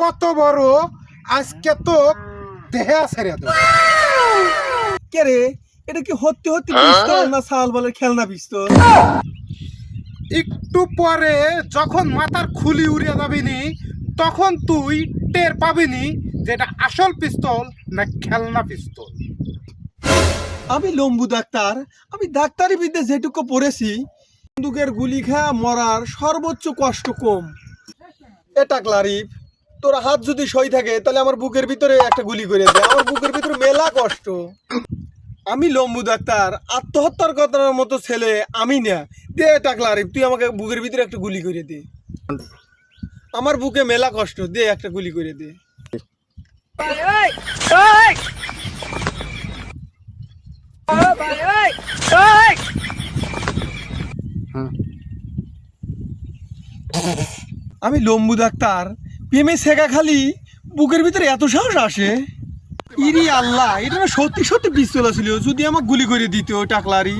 কত বড়? আজকে তো দেহে ছেড়ে দেবো কে রে? এটা কি হত্যি হত্যি পিস্তল না সাল বলের খেলনা পিস্তল একটু পরে যখন মাথার খুলি উড়িয়ে যাবিনি তখন তুই টের পাবিনি যেটা আসল পিস্তল না খেলনা পিস্তল। আমি লম্বু ডাক্তার আমি ডাক্তারি বিদ্যা যেটুকু পড়েছি বন্দুকের গুলি খাওয়া মরার সর্বোচ্চ কষ্ট কম। এটা ক্লারিফ তোর হাত যদি সই থাকে, তাহলে আমার বুকের ভিতরে একটা গুলি করে দে। আমার বুকের ভিতরে মেলা কষ্ট। আমি লম্বু ডাক্তার, আত্মহত্যার কথার মতো ছেলে আমি না। দে এটা ক্লারিফ তুই আমাকে বুকের ভিতরে একটা গুলি করে দে। আমার বুকে মেলা কষ্ট, দে একটা গুলি করে দে। আমি লম্বু ডাক্তার, প্রেমে শেখা খালি, বুকের ভিতরে এত সাহস আসে? ইরি আল্লাহ, এটা সত্যি সত্যি পিস্তল ছিল যদি আমাকে গুলি করে দিত টাকলারি।